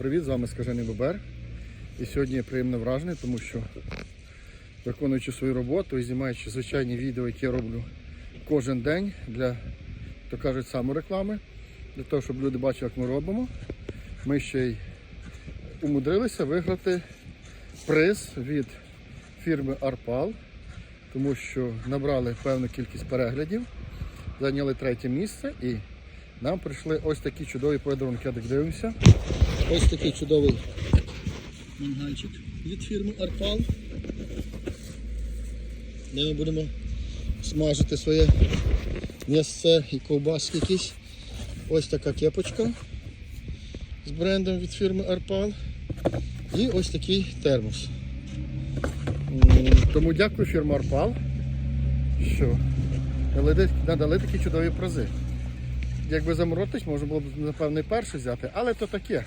Привіт, з вами Скажений Бобер. І сьогодні я приємно вражений, тому що виконуючи свою роботу і знімаючи звичайні відео, які я роблю кожен день для, то кажуть, самореклами, для того, щоб люди бачили, як ми робимо, ми ще й умудрилися виграти приз від фірми Арпал, тому що набрали певну кількість переглядів, зайняли третє місце і нам прийшли ось такі чудові подарунки. Я дивимося. Ось такий чудовий мангальчик від фірми Арпал. Де ми будемо смажити своє м'ясце і ковбаски якісь. Ось така кепочка з брендом від фірми Арпал. І ось такий термос. Тому дякую фірмі Арпал, що надали, такі чудові призи. Якби заморотись, можна було б, напевно, і перший взяти, але то таке.